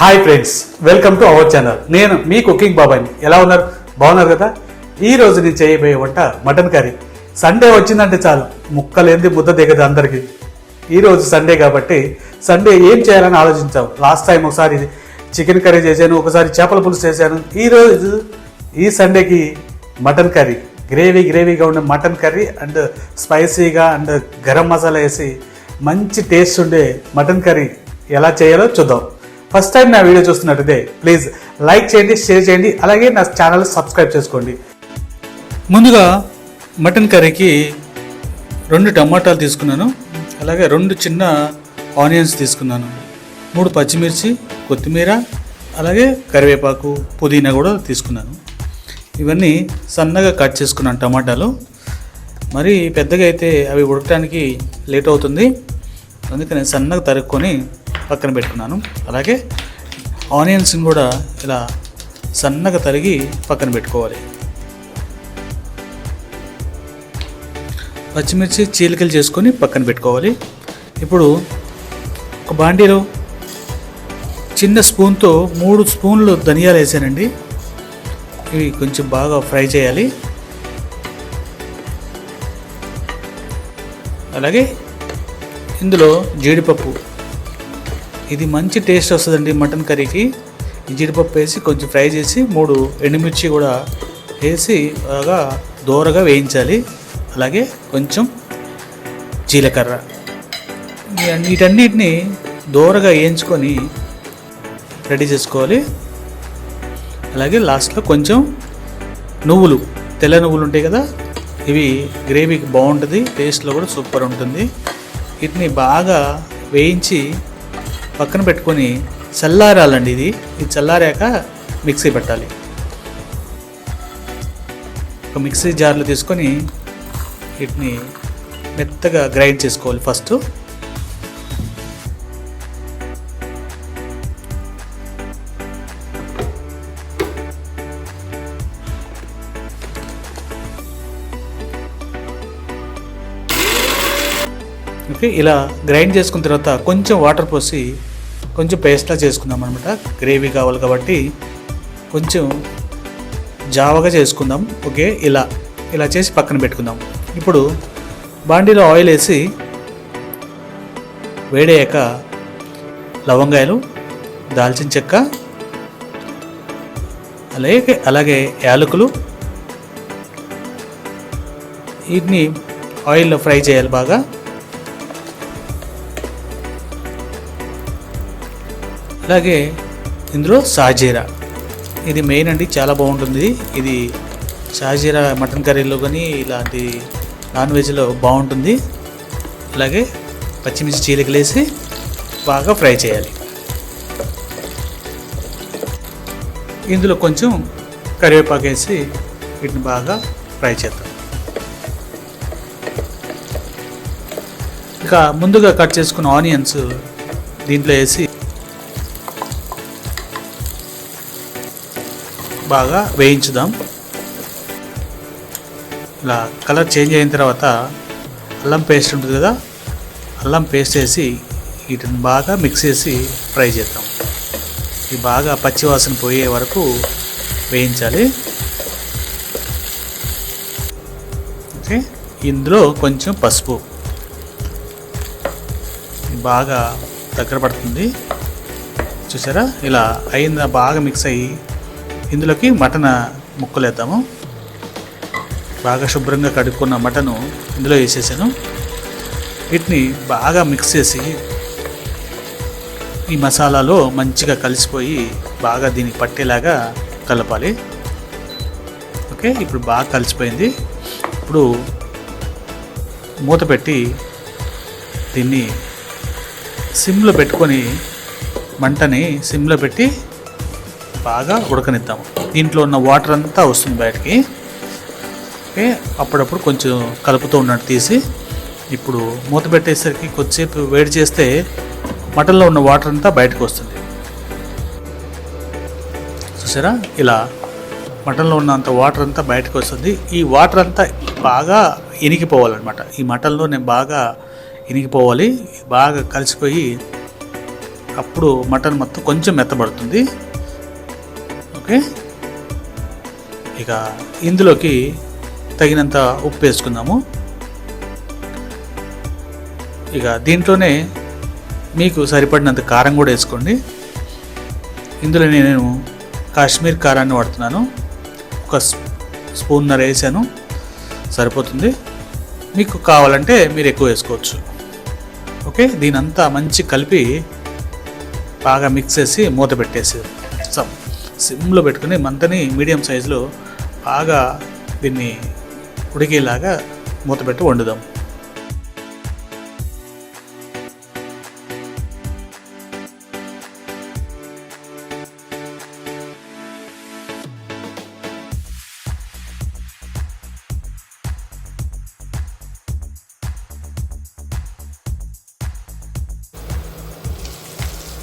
Hi friends welcome to our channel నేను మీ cooking బాబాయ్ని. ఎలా ఉన్నారు? బాగున్నారు కదా? ఈ రోజు నేను చేయబోయే వంట మటన్ కర్రీ. సండే వచ్చిందంటే చాలు. ముక్కలేంది ముద్ద దిగదు అందరికీ. ఈరోజు సండే కాబట్టి సండే ఏం చేయాలని ఆలోచించాం. లాస్ట్ టైం ఒకసారి చికెన్ కర్రీ చేశాను ఒకసారి చేపల పులుసు చేశాను. ఈ రోజు ఈ సండేకి మటన్ కర్రీ. గ్రేవీ గ్రేవీగా ఉండే మటన్ కర్రీ అండ్ స్పైసీగా అండ్ గరం మసాలా వేసి మంచి టేస్ట్ ఉండే మటన్ కర్రీ ఎలా చేయాలో చూద్దాం. ఫస్ట్ టైం నా వీడియో చూస్తున్నట్టయితే ప్లీజ్ లైక్ చేయండి షేర్ చేయండి అలాగే నా ఛానల్ సబ్స్క్రైబ్ చేసుకోండి. ముందుగా మటన్ కర్రీకి రెండు టమాటాలు తీసుకున్నాను. అలాగే రెండు చిన్న ఆనియన్స్ తీసుకున్నాను. మూడు పచ్చిమిర్చి కొత్తిమీర అలాగే కరివేపాకు పుదీనా కూడా తీసుకున్నాను. ఇవన్నీ సన్నగా కట్ చేసుకున్నాను టమాటాలు. మరి పెద్దగా అయితే అవి ఉడకడానికి లేట్ అవుతుంది. అందుకని సన్నగా తరుక్కొని పక్కన పెట్టుకున్నాను. అలాగే ఆనియన్స్ని కూడా ఇలా సన్నగా తరిగి పక్కన పెట్టుకోవాలి. పచ్చిమిర్చి చీలికలు చేసుకొని పక్కన పెట్టుకోవాలి. ఇప్పుడు ఒక బాండీలో చిన్న స్పూన్తో మూడు స్పూన్లు ధనియాలు వేసానండి. ఇవి కొంచెం బాగా ఫ్రై చేయాలి. అలాగే ఇందులో జీడిపప్పు ఇది మంచి టేస్ట్ వస్తుందండి మటన్ కర్రీకి. జీడిపప్పు వేసి కొంచెం ఫ్రై చేసి మూడు ఎండుమిర్చి కూడా వేసి బాగా దూరగా వేయించాలి. అలాగే కొంచెం జీలకర్ర. వీటన్నిటిని దూరగా వేయించుకొని రెడీ చేసుకోవాలి. అలాగే లాస్ట్లో కొంచెం నువ్వులు తెల్ల నువ్వులు ఉంటాయి కదా ఇవి గ్రేవీకి బాగుంటుంది టేస్ట్లో కూడా సూపర్ ఉంటుంది. వీటిని బాగా వేయించి పక్కన పెట్టుకొని చల్లారాలండి ఇది. ఇది చల్లారాక మిక్సీ పెట్టాలి. ఒక మిక్సీ జార్లో తీసుకొని వీటిని మెత్తగా గ్రైండ్ చేసుకోవాలి ఫస్ట్. ఓకే ఇలా గ్రైండ్ చేసుకున్న తర్వాత కొంచెం వాటర్ పోసి కొంచెం పేస్ట్లా చేసుకుందాం అనమాట గ్రేవీ కావాలి కాబట్టి కొంచెం జావగా చేసుకుందాం. ఓకే ఇలా ఇలా చేసి పక్కన పెట్టుకుందాం. ఇప్పుడు బాండీలో ఆయిల్ వేసి వేడయ్యాక లవంగాయలు దాల్చిన చెక్క అలాగే అలాగే యాలకులు వీటిని ఆయిల్లో ఫ్రై చేయాలి బాగా. అలాగే ఇందులో సాజీరా. ఇది మెయిన్ అండి చాలా బాగుంటుంది. ఇది షాజీరా మటన్ కర్రీలో కానీ ఇలాంటి నాన్ వెజ్లో బాగుంటుంది. అలాగే పచ్చిమిర్చి చీలికలేసి బాగా ఫ్రై చేయాలి. ఇందులో కొంచెం కరివేపాకు వేసి వీటిని బాగా ఫ్రై చేద్దాం. ఇక ముందుగా కట్ చేసుకున్న ఆనియన్స్ దీంట్లో వేసి బాగా వేయించుదాం. ఇలా కలర్ చేంజ్ అయిన తర్వాత అల్లం పేస్ట్ ఉంటుంది కదా అల్లం పేస్ట్ వేసి వీటిని బాగా మిక్స్ చేసి ఫ్రై చేద్దాం. ఇవి బాగా పచ్చివాసన పోయే వరకు వేయించాలి. ఓకే ఇందులో కొంచెం పసుపు. బాగా దగ్గర పడుతుంది. చూసారా? ఇలా అయిందా బాగా మిక్స్ అయ్యి ఇందులోకి మటన్ ముక్కలు వేద్దాము బాగా శుభ్రంగా కడుక్కున్న మటను ఇందులో వేసేసాను. వీటిని బాగా మిక్స్ చేసి ఈ మసాలాలో మంచిగా కలిసిపోయి బాగా దీనికి పట్టేలాగా కలపాలి. ఓకే ఇప్పుడు బాగా కలిసిపోయింది. ఇప్పుడు మూత పెట్టి దీన్ని సిమ్లో పెట్టుకొని మంటని సిమ్లో పెట్టి బాగా ఉడకనిద్దాము. దీంట్లో ఉన్న వాటర్ అంతా వస్తుంది బయటికి. ఓకే అప్పుడప్పుడు కొంచెం కలుపుతూ ఉన్నట్టు తీసి ఇప్పుడు మూత పెట్టేసరికి కొద్దిసేపు వేడి చేస్తే మటన్లో ఉన్న వాటర్ అంతా బయటకు వస్తుంది. చూసారా? ఇలా మటన్లో ఉన్నంత వాటర్ అంతా బయటకు వస్తుంది. ఈ వాటర్ అంతా బాగా ఇనికిపోవాలన్నమాట. ఈ మటన్లో నేను బాగా ఇనికిపోవాలి. బాగా కలిసిపోయి అప్పుడు మటన్ మొత్తం కొంచెం మెత్తబడుతుంది. ఓకే. ఇక ఇందులోకి తగినంత ఉప్పు వేసుకుందాము. ఇక దీంట్లోనే మీకు సరిపడినంత కారం కూడా వేసుకోండి. ఇందులో నేను కాశ్మీర్ కారాన్ని వాడుతున్నాను. ఒక స్పూన్నర వేసాను. సరిపోతుంది. మీకు కావాలంటే మీరు ఎక్కువ వేసుకోవచ్చు. ఓకే? దీనంతా మంచి కలిపి బాగా మిక్స్ చేసి మూత పెట్టేసి సమ్ సిమ్లో పెట్టుకుని మంతని మీడియం సైజులో బాగా దీన్ని ఉడికేలాగా మూత పెట్టి వండుదాం.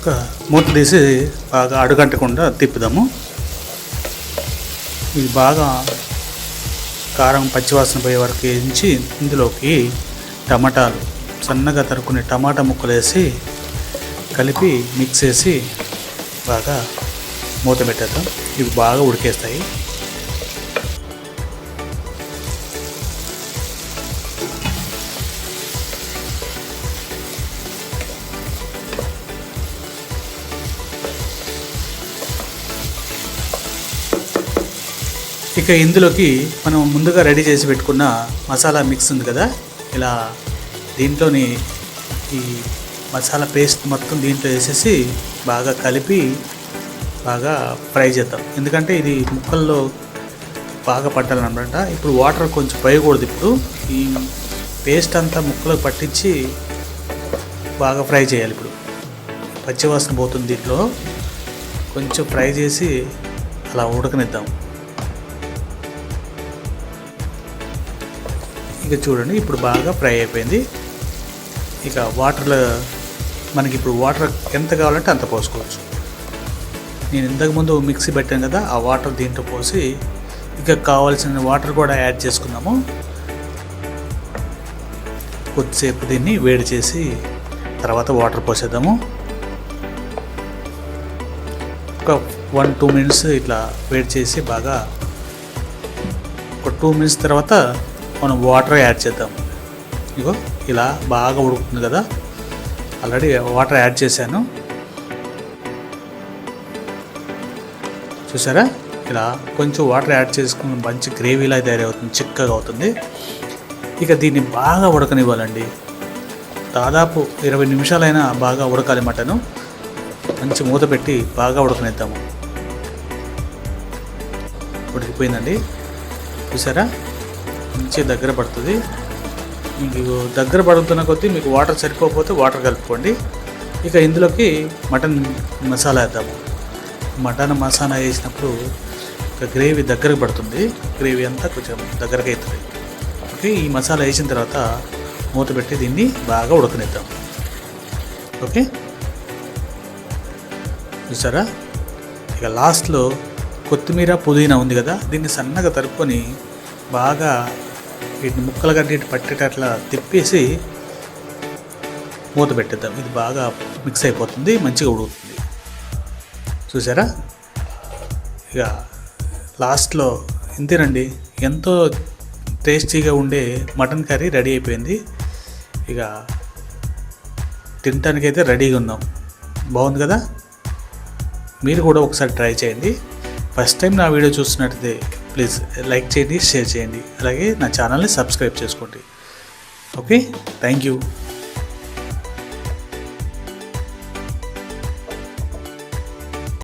ఒక మూత తీసి బాగా అడుగంటకుండా తిప్పుదాము. ఇది బాగా కారం పచ్చివాసన పోయే వరకు వేయించి ఇందులోకి టమాటాలు సన్నగా తరుక్కునే టమాటా ముక్కలు వేసి కలిపి మిక్స్ చేసి బాగా మూత పెట్టేద్దాం. ఇవి బాగా ఉడికేస్తాయి. ఇక ఇందులోకి మనం ముందుగా రెడీ చేసి పెట్టుకున్న మసాలా మిక్స్ ఉంది కదా? ఇలా దీంట్లోని ఈ మసాలా పేస్ట్ మొత్తం దీంట్లో వేసేసి బాగా కలిపి బాగా ఫ్రై చేద్దాం. ఎందుకంటే ఇది ముక్కల్లో బాగా పట్టాలన్నమాట. ఇప్పుడు వాటర్ కొంచెం పోయకూడదు ఇప్పుడు. ఈ పేస్ట్ అంతా ముక్కలకు పట్టించి బాగా ఫ్రై చేయాలి ఇప్పుడు. పచ్చివాసన పోతుంది దీంట్లో. కొంచెం ఫ్రై చేసి అలా ఉడకనిద్దాం. ఇక చూడండి ఇప్పుడు బాగా ఫ్రై అయిపోయింది. ఇక వాటర్లో మనకి ఇప్పుడు వాటర్ ఎంత కావాలంటే అంత పోసుకోవచ్చు. నేను ఇంతకుముందు మిక్సీ పెట్టాను కదా ఆ వాటర్ దీంట్లో పోసి ఇక కావాల్సిన వాటర్ కూడా యాడ్ చేసుకున్నాము. కొద్దిసేపు దీన్ని వేడి చేసి తర్వాత వాటర్ పోసేద్దాము. ఒక వన్ టూ మినిట్స్ ఇట్లా వేడి చేసి బాగా ఒక టూ మినిట్స్ తర్వాత మనం వాటర్ యాడ్ చేద్దాం. ఇగో ఇలా బాగా ఉడుకుతుంది కదా. ఆల్రెడీ వాటర్ యాడ్ చేశాను. చూసారా? ఇలా కొంచెం వాటర్ యాడ్ చేసుకుని మంచి గ్రేవీలా తయారవుతుంది చిక్కగా అవుతుంది. ఇక దీన్ని బాగా ఉడకనివ్వాలండి. దాదాపు ఇరవై నిమిషాలైనా బాగా ఉడకాలి మటను. మంచి మూత పెట్టి బాగా ఉడకనిద్దాము. ఉడికిపోయిందండి. చూసారా? మంచిగా దగ్గర పడుతుంది. మీకు దగ్గర పడుతున్న కొద్దీ మీకు వాటర్ సరిపోకపోతే వాటర్ కలుపుకోండి. ఇక ఇందులోకి మటన్ మసాలా వేద్దాము. మటన్ మసాలా వేసినప్పుడు ఇక గ్రేవీ దగ్గరకు పడుతుంది. గ్రేవీ అంతా కొంచెం దగ్గరకు అవుతుంది. ఓకే ఈ మసాలా వేసిన తర్వాత మూత పెట్టి దీన్ని బాగా ఉడకనిద్దాం. ఓకే? చూసారా? ఇక లాస్ట్లో కొత్తిమీర పుదీనా ఉంది కదా దీన్ని సన్నగా తరుపుకొని బాగా వీటిని ముక్కలు కట్టి పట్టేటట్లా తిప్పేసి మూత పెట్టేద్దాం. ఇది బాగా మిక్స్ అయిపోతుంది మంచిగా ఉడుకుతుంది. చూసారా? ఇక లాస్ట్లో ఇంతేనండి ఎంతో టేస్టీగా ఉండే మటన్ కర్రీ రెడీ అయిపోయింది. ఇక తినటానికైతే రెడీగా ఉన్నాం. బాగుంది కదా? మీరు కూడా ఒకసారి ట్రై చేయండి. ఫస్ట్ టైం నా వీడియో చూస్తున్నట్టయితే ప్లీజ్ లైక్ చేయండి షేర్ చేయండి. అలాగే నా ఛానల్ని సబ్స్క్రైబ్ చేసుకోండి. ఓకే? Thank you.